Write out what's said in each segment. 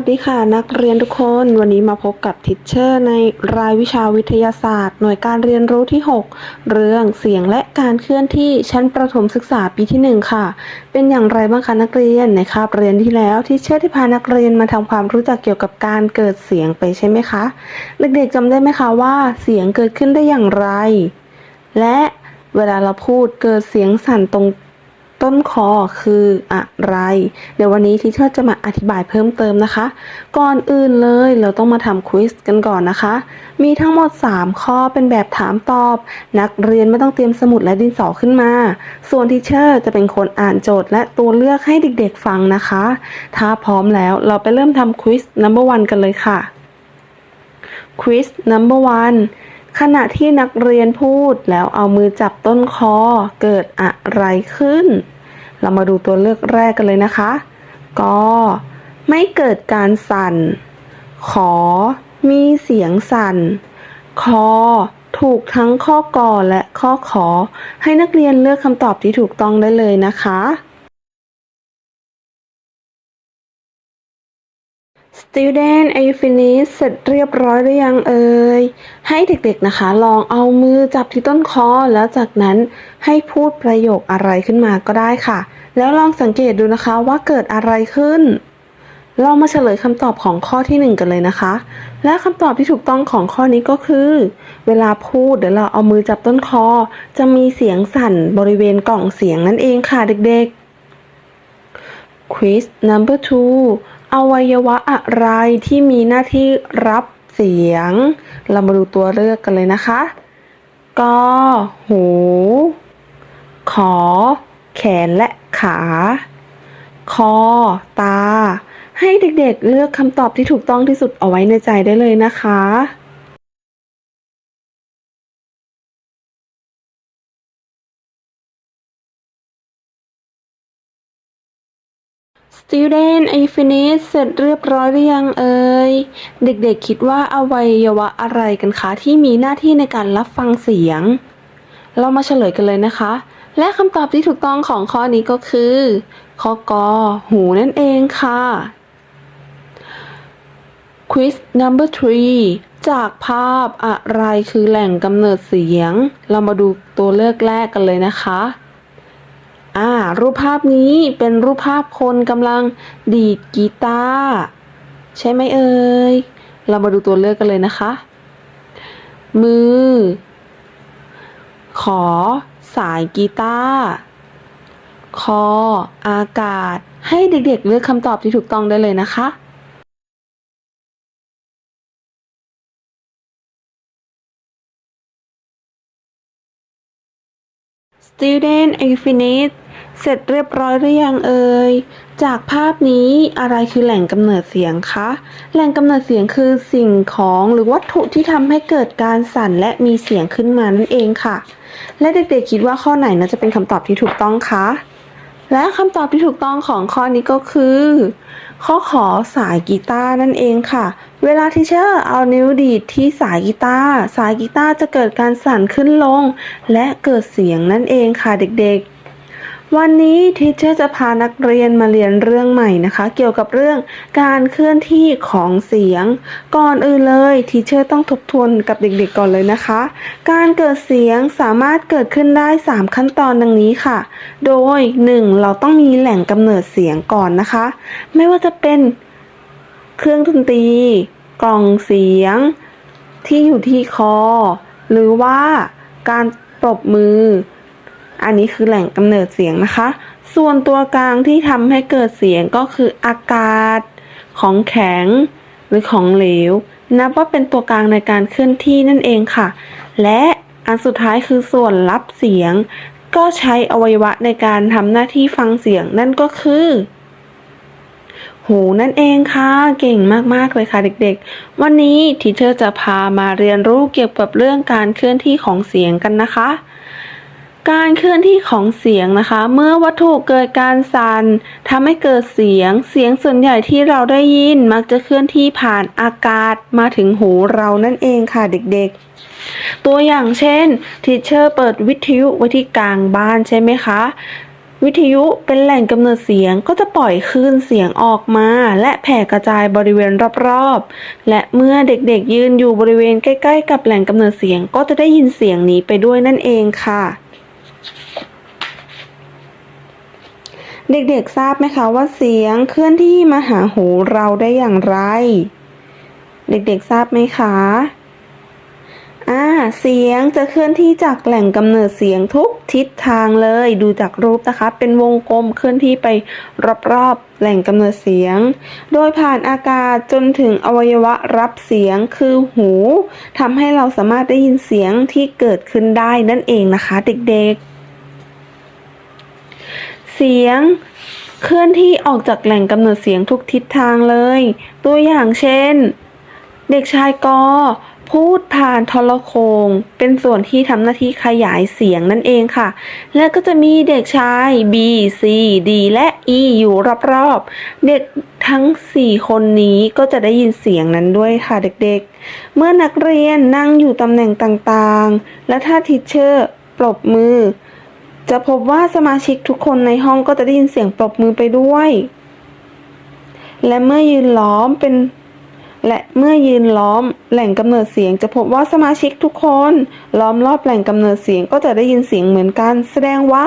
วัสดีค่ะนักเรียนทุกคนวันนี้มาพบกับทิชเชอร์ในรายวิชาวิทยาศาสตร์ หน่วยการเรียนรู้ที่ 6 เรื่องเสียงและการเคลื่อนที่ชั้นประถมศึกษาปีที่ 1 ค่ะ เป็นอย่างไรบ้างคะนักเรียนในคาบเรียนที่แล้วทิชเชอร์ที่พานักเรียนมาทำความรู้จักเกี่ยวกับการเกิดเสียงไปใช่ไหมคะ เด็กๆจำได้ไหมคะว่าเสียงเกิดขึ้นได้อย่างไร และเวลาเราพูดเกิดเสียงสั่นตรง ต้นคอคืออะไร เดี๋ยววันนี้ทีเชอร์จะมาอธิบายเพิ่มเติมนะคะ ก่อนอื่นเลยเราต้องมาทำควิสกันก่อนนะคะ มีทั้งหมด 3 ข้อเป็นแบบถามตอบ นักเรียนไม่ต้องเตรียมสมุดและดินสอขึ้นมา ส่วนทีเชอร์จะเป็นคนอ่านโจทย์และตัวเลือกให้เด็กๆฟังนะคะ ถ้าพร้อมแล้วเราไปเริ่มทำควิส number one กันเลยค่ะ quiz number one ขณะที่นักเรียนพูดแล้วเอามือจับต้นคอเกิดอะไรขึ้น เรามาดูตัวเลือกแรกกันเลยนะคะ ก็ ไม่เกิดการสั่น ขอ มีเสียงสั่น คอ ถูกทั้งข้อกอและข้อขอ ให้นักเรียนเลือกคำตอบที่ถูกต้องได้เลยนะคะ Student are you finished เสร็จเรียบร้อยหรือยังเอ่ย ให้เด็กๆนะคะ ลองเอามือจับที่ต้นคอ แล้วจากนั้นให้พูดประโยคอะไรขึ้นมาก็ได้ค่ะ แล้วลองสังเกตดูนะคะว่าเกิดอะไรขึ้น เรามาเฉลยคำตอบของข้อที่หนึ่งกันเลยนะคะ และคำตอบที่ถูกต้องของข้อนี้ก็คือ เวลาพูดเดี๋ยวเราเอามือจับต้นคอ จะมีเสียงสั่นบริเวณกล่องเสียงนั่นเองค่ะเด็กๆ Quiz number two อวัยวะอะไรที่มีหน้าที่รับเสียง เรามาดูตัวเลือกกันเลยนะคะ กอ หู ขอ แขนและขา คอ ตา ให้เด็กๆเลือกคำตอบที่ถูกต้องที่สุดเอาไว้ในใจได้เลยนะคะ Student are you finished เสร็จเรียบร้อยหรือยังเอ่ย เด็กๆคิดว่าอวัยวะอะไรกันคะ ที่มีหน้าที่ในการรับฟังเสียง เรามาเฉลยกันเลยนะคะ และคำตอบที่ถูกต้องของข้อนี้ก็คือข้อกอหูนั่นเองค่ะ Quiz number three จากภาพอะไรคือแหล่งกำเนิดเสียง เรามาดูตัวเลือกแรกกันเลยนะคะ อ่า รูปภาพนี้เป็นรูปภาพคนกำลังดีดกีตาร์ใช่ไหมเอ่ย เรามาดูตัวเลือกกันเลยนะคะ มือ ขอ สายกีตาร์ คอ อากาศ ให้เด็กๆเลือกคำตอบที่ถูกต้องได้เลยนะคะ Student are you finished เสร็จเรียบร้อยหรือยังเอ่ย จากภาพนี้อะไรคือแหล่งกำเนิดเสียงคะ แหล่งกำเนิดเสียงคือสิ่งของหรือวัตถุที่ทำให้เกิดการสั่นและมีเสียงขึ้นมานั่นเองค่ะ และเด็กๆ คิดว่าข้อไหนน่าจะเป็นคำตอบที่ถูกต้องคะ และคำตอบที่ถูกต้องของข้อนี้ก็คือ ข้อขอสายกีตาร์นั่นเองค่ะ เวลาที่เชอร์เอานิ้วดีดที่สายกีตาร์สายกีตาร์จะเกิดการสั่นขึ้นลง และเกิดเสียงนั่นเองค่ะเด็กๆ วันนี้ทีเชอร์จะพานักเรียนมาเรียนเรื่องใหม่นะคะ เกี่ยวกับเรื่องการเคลื่อนที่ของเสียง ก่อนอื่นเลยทีเชอร์ต้องทบทวนกับเด็กๆก่อนเลยนะคะ การเกิดเสียงสามารถเกิดขึ้นได้ 3 ขั้นตอนดังนี้ค่ะ โดย 1. เราต้องมีแหล่งกำเนิดเสียงก่อนนะคะ ไม่ว่าจะเป็นเครื่องดนตรี กล่องเสียง ที่อยู่ที่คอ หรือว่าการปรบมือ อันนี้คือแหล่งกำเนิดเสียงนะคะ ส่วนตัวกลางที่ทำให้เกิดเสียงก็คืออากาศ ของแข็ง หรือของเหลว นับว่าเป็นตัวกลางในการเคลื่อนที่นั่นเองค่ะ และอันสุดท้ายคือส่วนรับเสียง ก็ใช้อวัยวะในการทำหน้าที่ฟังเสียงนั่นก็คือหูนั่นเองค่ะ เก่งมาก ๆ เลยค่ะเด็กๆ วันนี้ทีเชอจะพามาเรียนรู้เกี่ยวกับเรื่องการเคลื่อนที่ของเสียงกันนะคะ การเคลื่อนที่ของเสียงนะคะ เมื่อวัตถุเกิดการสั่นทำให้เกิดเสียง เสียงส่วนใหญ่ที่เราได้ยินมักจะเคลื่อนที่ผ่านอากาศมาถึงหูเรานั่นเองค่ะเด็กๆ ตัวอย่างเช่นทีเชอร์เปิดวิทยุไว้ที่กลางบ้านใช่ไหมคะวิทยุเป็นแหล่งกำเนิดเสียงก็จะปล่อยคลื่นเสียงออกมา และแผ่กระจายบริเวณรอบๆ และเมื่อเด็กๆยืนอยู่บริเวณใกล้ ๆ กับแหล่งกำเนิดเสียงก็จะได้ยินเสียงนี้ไปด้วยนั่นเองค่ะ เด็กๆทราบไหมคะว่าเสียงเคลื่อนที่มาหาหูเราได้อย่างไร เด็กๆทราบไหมคะอ่าเสียงจะเคลื่อนที่จากแหล่งกำเนิดเสียงทุกทิศทางเลย ดูจากรูปนะคะ เป็นวงกลมเคลื่อนที่ไปรอบๆแหล่งกำเนิดเสียง โดยผ่านอากาศจนถึงอวัยวะรับเสียงคือหูทำให้เราสามารถได้ยินเสียงที่เกิดขึ้นได้นั่นเองนะคะ เด็กๆ เสียง เคลื่อนที่ออกจากแหล่งกำเนิดเสียงทุกทิศทางเลย ตัวอย่างเช่น เด็กชายกอพูดผ่านทรโขงเป็นส่วนที่ทำหน้าที่ขยายเสียงนั่นเองค่ะ และก็จะมีเด็กชาย B C D และ E อยู่รอบๆ เด็กทั้ง 4 คนนี้ก็จะได้ยินเสียงนั้นด้วยค่ะเด็กๆ เมื่อนักเรียนนั่งอยู่ตำแหน่งต่างๆ และถ้าทิชเชอร์ปรบมือ จะพบว่าสมาชิกทุกคนในห้องก็จะได้ยินเสียงปรบมือไปด้วย และเมื่อยืนล้อมเป็น และเมื่อยืนล้อมแหล่งกำเนิดเสียง จะพบว่าสมาชิกทุกคนล้อมรอบแหล่งกำเนิดเสียงก็จะได้ยินเสียงเหมือนกัน แสดงว่า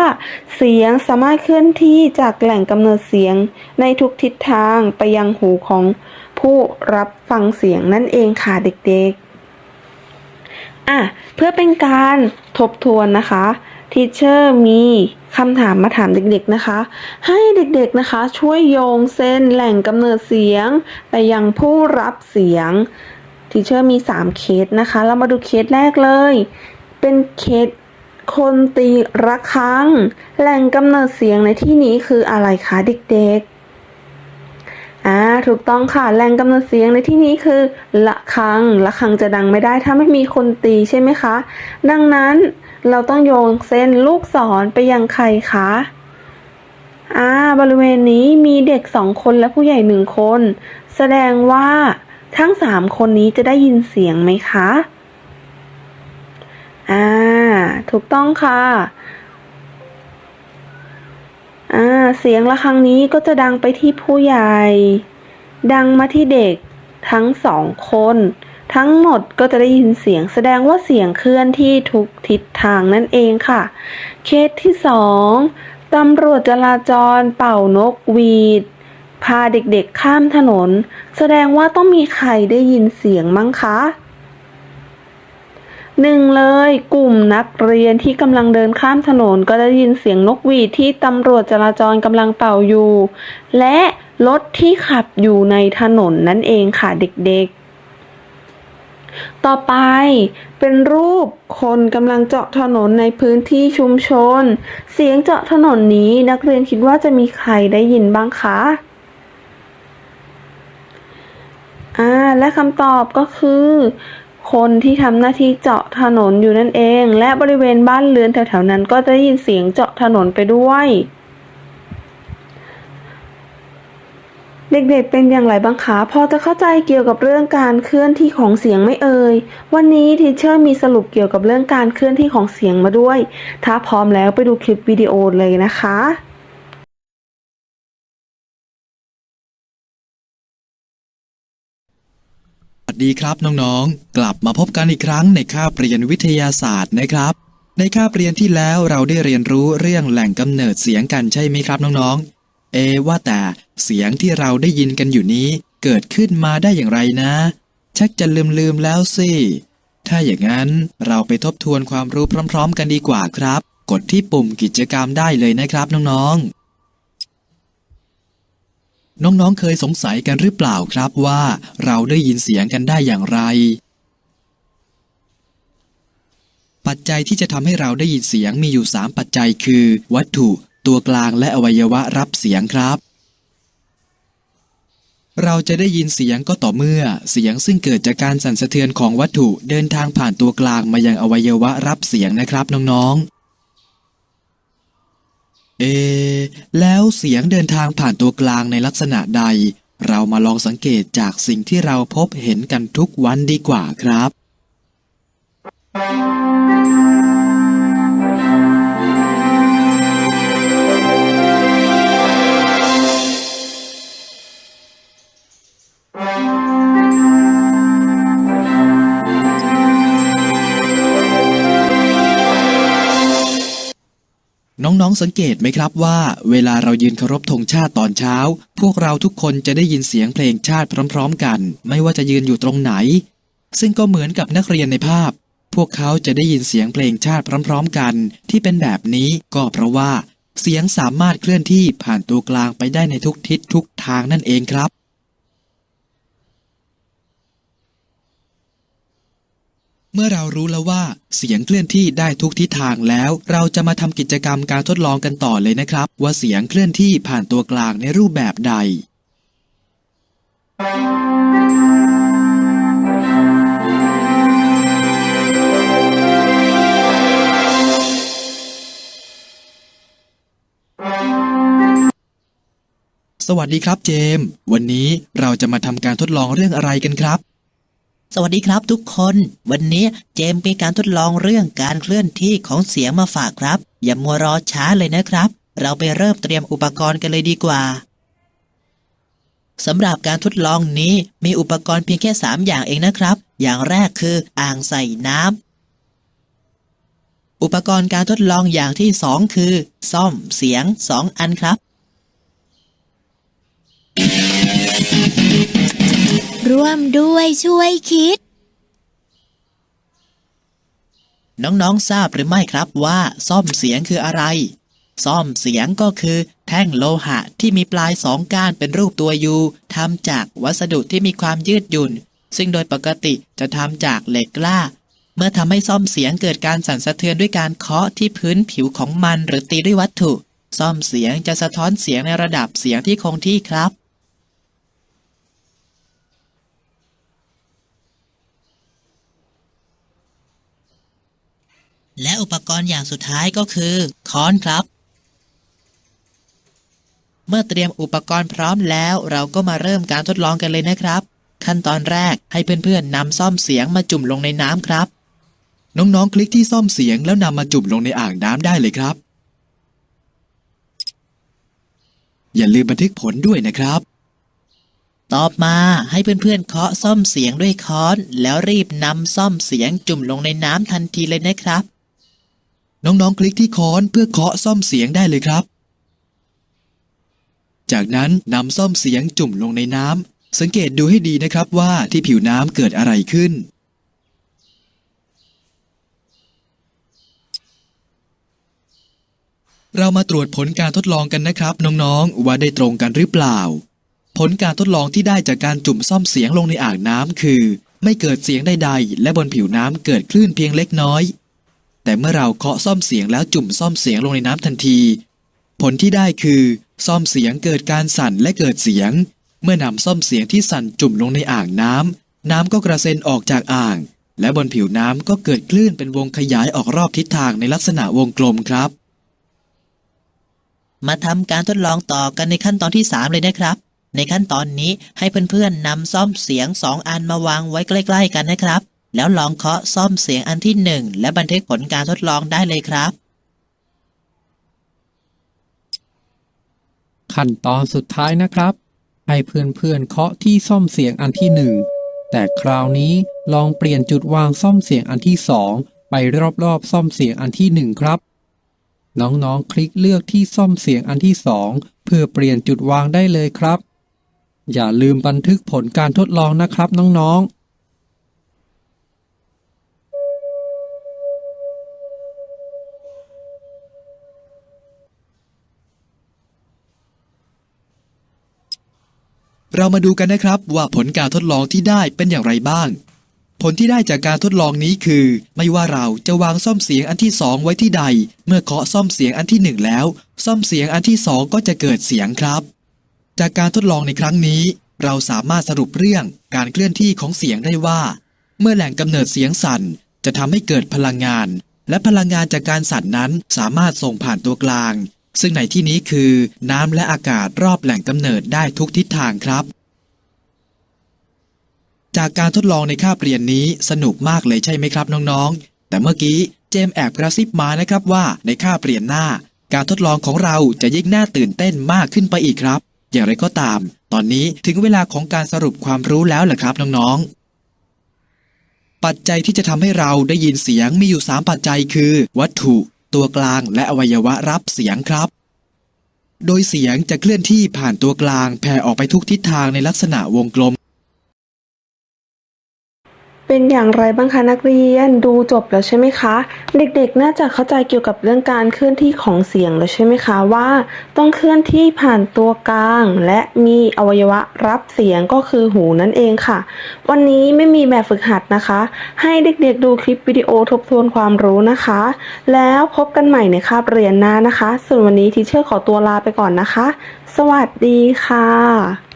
เสียงสามารถเคลื่อนที่จากแหล่งกำเนิดเสียงในทุกทิศทางไปยังหูของผู้รับฟังเสียงนั่นเองค่ะเด็กๆอะเพื่อเป็นการทบทวนนะคะ ทีเชอร์มีคำถามมาถามเด็กๆนะคะ ให้เด็กๆนะคะ ช่วยโยงเส้นแหล่งกำเนิดเสียง ไปยังผู้รับเสียงทีเชอร์มี 3 เคสนะคะ เรามาดูเคสแรกเลย เป็นเคสคนตีระฆัง แหล่งกำเนิดเสียงในที่นี้คืออะไรคะเด็กๆ อ่า ถูกต้องค่ะแรงกำเนิดเสียงในที่นี้คือระฆัง ระฆังจะดังไม่ได้ถ้าไม่มีคนตีใช่ไหมคะ ดังนั้น เราต้องโยงเส้นลูกศรไปยังใครคะ อ่า บริเวณนี้มีเด็กสองคนและผู้ใหญ่หนึ่งคน แสดงว่าทั้งสามคนนี้จะได้ยินเสียงไหมคะ อ่า ถูกต้องค่ะ อ่า เสียงะระฆังนี้ก็จะดังไปที่ผู้ใหญ่ ดังมาที่เด็กทั้งสองคน ทั้งหมดก็จะได้ยินเสียงแสดงว่าเสียงเคลื่อนที่ทุกทิศทางนั่นเองค่ะ เคสที่สองตำรวจจราจรเป่านกหวีด พาเด็กๆข้ามถนน แสดงว่าต้องมีใครได้ยินเสียงมั้งคะหนึ่งเลยกลุ่มนักเรียนที่กำลังเดินข้ามถนนก็ได้ยินเสียงนกหวีดที่ตำรวจจราจรกำลังเป่าอยู่ และรถที่ขับอยู่ในถนนนั่นเองค่ะเด็กๆ ต่อไปเป็นรูปคนกำลังเจาะถนนในพื้นที่ชุมชน เสียงเจาะถนนนี้นักเรียนคิดว่าจะมีใครได้ยินบ้างคะอ่าและคำตอบก็คือ คนที่ทำหน้าที่เจาะถนนอยู่นั่นเอง และบริเวณบ้านเรือนแถวๆนั้นก็จะได้ยินเสียงเจาะถนนไปด้วย เด็กๆ เป็นอย่างไรบ้างคะ พอจะเข้าใจเกี่ยวกับเรื่องการเคลื่อนที่ของเสียงไม่เอ่ย วันนี้ทีเชอร์มีสรุปเกี่ยวกับเรื่องการเคลื่อนที่ของเสียงมาด้วย ถ้าพร้อมแล้วไปดูคลิปวิดีโอเลยนะคะสวัสดีครับน้องๆ กลับมาพบกันอีกครั้งในคาบเรียนวิทยาศาสตร์นะครับ ในคาบเรียนที่แล้วเราได้เรียนรู้เรื่องแหล่งกำเนิดเสียงกันใช่ไหมครับน้องๆ เอว่าแต่เสียงที่เราได้ยินกันอยู่นี้เกิดขึ้นมาได้อย่างไรนะ ชักจะลืมๆแล้วสิ ถ้าอย่างนั้นเราไปทบทวนความรู้พร้อม ๆ กันดีกว่าครับ กดที่ปุ่มกิจกรรมได้เลยนะครับน้องๆน้องๆ เคยสงสัยกันหรือเปล่าครับว่าเราได้ยินเสียงกันได้อย่างไร ปัจจัยที่จะทำให้เราได้ยินเสียงมีอยู่ 3 ปัจจัยคือ วัตถุ ตัวกลางและอวัยวะรับเสียงครับ เราจะได้ยินเสียงก็ต่อเมื่อ เสียงซึ่งเกิดจากการสั่นสะเทือนของวัตถุเดินทางผ่านตัวกลางมายังอวัยวะรับเสียงนะครับน้องๆ เอ แล้วเสียงเดินทางผ่านตัวกลางในลักษณะใด เรามาลองสังเกตจากสิ่งที่เราพบเห็นกันทุกวันดีกว่าครับเน้องๆสังเกตไหมครับว่า เวลาเรายืนเคารพธงชาติตอนเช้า พวกเราทุกคนจะได้ยินเสียงเพลงชาติพร้อม ๆ กัน ไม่ว่าจะยืนอยู่ตรงไหน ซึ่งก็เหมือนกับนักเรียนในภาพ พวกเขาจะได้ยินเสียงเพลงชาติพร้อม ๆ กัน ที่เป็นแบบนี้ก็เพราะว่า เสียงสามารถเคลื่อนที่ผ่านตัวกลางไปได้ในทุกทิศทุกทางนั่นเองครับ เมื่อเรารู้แล้วว่าเสียงเคลื่อนที่ได้ทุกทิศทางแล้ว เราจะมาทำกิจกรรมการทดลองกันต่อเลยนะครับ ว่าเสียงเคลื่อนที่ผ่านตัวกลางในรูปแบบใด สวัสดีครับเจมส์วันนี้เราจะมาทำการทดลองเรื่องอะไรกันครับ สวัสดีครับทุกคน วันนี้เจมมีการทดลองเรื่องการเคลื่อนที่ของเสียงมาฝากครับ อย่ามัวรอช้าเลยนะครับ เราไปเริ่มเตรียมอุปกรณ์กันเลยดีกว่าสำหรับการทดลองนี้มีอุปกรณ์เพียงแค่ 3 อย่างเองนะครับ อย่างแรกคืออ่างใส่น้ำอุปกรณ์การทดลองอย่างที่ 2 คือ ซ่อมเสียง 2 อันครับ ร่วมด้วยช่วยคิด น้องๆทราบหรือไม่ครับว่าซ่อมเสียงคืออะไร ซ่อมเสียงก็คือแท่งโลหะที่มีปลายสองก้านเป็นรูปตัวยูทำจากวัสดุที่มีความยืดหยุ่น ซึ่งโดยปกติจะทำจากเหล็กกล้า เมื่อทำให้ซ่อมเสียงเกิดการสั่นสะเทือนด้วยการเคาะที่พื้นผิวของมันหรือตีด้วยวัตถุ ซ่อมเสียงจะสะท้อนเสียงในระดับเสียงที่คงที่ครับ และอุปกรณ์อย่างสุดท้ายก็คือ ค้อนครับ เมื่อเตรียมอุปกรณ์พร้อมแล้วเราก็มาเริ่มการทดลองกันเลยนะครับ ขั้นตอนแรกให้เพื่อนๆนำซ่อมเสียงมาจุ่มลงในน้ำครับ น้องๆ คลิกที่ซ่อมเสียงแล้วนำมาจุ่มลงในอ่างน้ำได้เลยครับ อย่าลืมบันทึกผลด้วยนะครับ ต่อมาให้เพื่อนๆเคาะซ่อมเสียงด้วยค้อน แล้วรีบนำซ่อมเสียงจุ่มลงในน้ำทันทีเลยนะครับ น้องๆคลิกที่ค้อนเพื่อเคาะซ่อมเสียงได้เลยครับ จากนั้นนำซ่อมเสียงจุ่มลงในน้ำสังเกตดูให้ดีนะครับว่าที่ผิวน้ำเกิดอะไรขึ้น เรามาตรวจผลการทดลองกันนะครับ น้องๆว่าได้ตรงกันหรือเปล่า ผลการทดลองที่ได้จากการจุ่มซ่อมเสียงลงในอ่างน้ำคือ ไม่เกิดเสียงใดๆและบนผิวน้ำเกิดคลื่นเพียงเล็กน้อย แต่เมื่อเราเคาะซ่อมเสียงแล้วจุ่มซ่อมเสียงลงในน้ำทันที ผลที่ได้คือซ่อมเสียงเกิดการสั่นและเกิดเสียง เมื่อนำซ่อมเสียงที่สั่นจุ่มลงในอ่างน้ำน้ำก็กระเซ็นออกจากอ่าง และบนผิวน้ำก็เกิดคลื่นเป็นวงขยายออกรอบทิศทางในลักษณะวงกลมครับ มาทำการทดลองต่อกันในขั้นตอนที่ 3 เลยนะครับ ในขั้นตอนนี้ให้เพื่อนๆนำซ่อมเสียง2อันมาวางไว้ใกล้ ๆ กันนะครับ แล้วลองเคาะซ่อมเสียงอันที่1และบันทึกผลการทดลองได้เลยครับ ขั้นตอนสุดท้ายนะครับ ให้เพื่อนๆเคาะที่ซ่อมเสียงอันที่หนึ่งแต่คราวนี้ลองเปลี่ยนจุดวางซ่อมเสียงอันที่สองไปรอบๆซ่อมเสียงอันที่หนึ่งครับ น้องๆคลิกเลือกที่ซ่อมเสียงอันที่สองเพื่อเปลี่ยนจุดวางได้เลยครับ อย่าลืมบันทึกผลการทดลองนะครับน้องๆ เรามาดูกันนะครับว่าผลการทดลองที่ได้เป็นอย่างไรบ้าง ผลที่ได้จากการทดลองนี้คือ ไม่ว่าเราจะวางซ่อมเสียงอันที่สองไว้ที่ใด เมื่อเคาะซ่อมเสียงอันที่หนึ่งแล้ว ซ่อมเสียงอันที่สองก็จะเกิดเสียงครับ จากการทดลองในครั้งนี้ เราสามารถสรุปเรื่องการเคลื่อนที่ของเสียงได้ว่า เมื่อแหล่งกำเนิดเสียงสั่น จะทำให้เกิดพลังงาน และพลังงานจากการสั่นนั้นสามารถส่งผ่านตัวกลาง ซึ่งในที่นี้คือน้ำและอากาศรอบแหล่งกำเนิดได้ทุกทิศทางครับ จากการทดลองในคาบเรียนนี้สนุกมากเลยใช่ไหมครับน้องๆ แต่เมื่อกี้เจมแอบกระซิบมานะครับว่าในคาบเรียนหน้า การทดลองของเราจะยิ่งน่าตื่นเต้นมากขึ้นไปอีกครับ อย่างไรก็ตาม ตอนนี้ถึงเวลาของการสรุปความรู้แล้วแหละครับน้องๆปัจจัยที่จะทำให้เราได้ยินเสียงมีอยู่ 3 ปัจจัยคือ วัตถุ ตัวกลางและอวัยวะรับเสียงครับ โดยเสียงจะเคลื่อนที่ผ่านตัวกลางแผ่ออกไปทุกทิศทางในลักษณะวงกลม เป็นอย่างไรบ้างคะนักเรียนดูจบแล้วใช่ไหมคะ เด็กๆ น่าจะเข้าใจเกี่ยวกับเรื่องการเคลื่อนที่ของเสียงแล้วใช่ไหมคะว่า ต้องเคลื่อนที่ผ่านตัวกลาง และมีอวัยวะรับเสียงก็คือหูนั่นเองค่ะ วันนี้ไม่มีแบบฝึกหัดนะคะ ให้เด็กๆ ดูคลิปวิดีโอทบทวนความรู้นะคะ แล้วพบกันใหม่ในคาบเรียนหน้านะคะส่วนวันนี้ทีเชอร์ขอตัวลาไปก่อนนะคะ สวัสดีค่ะ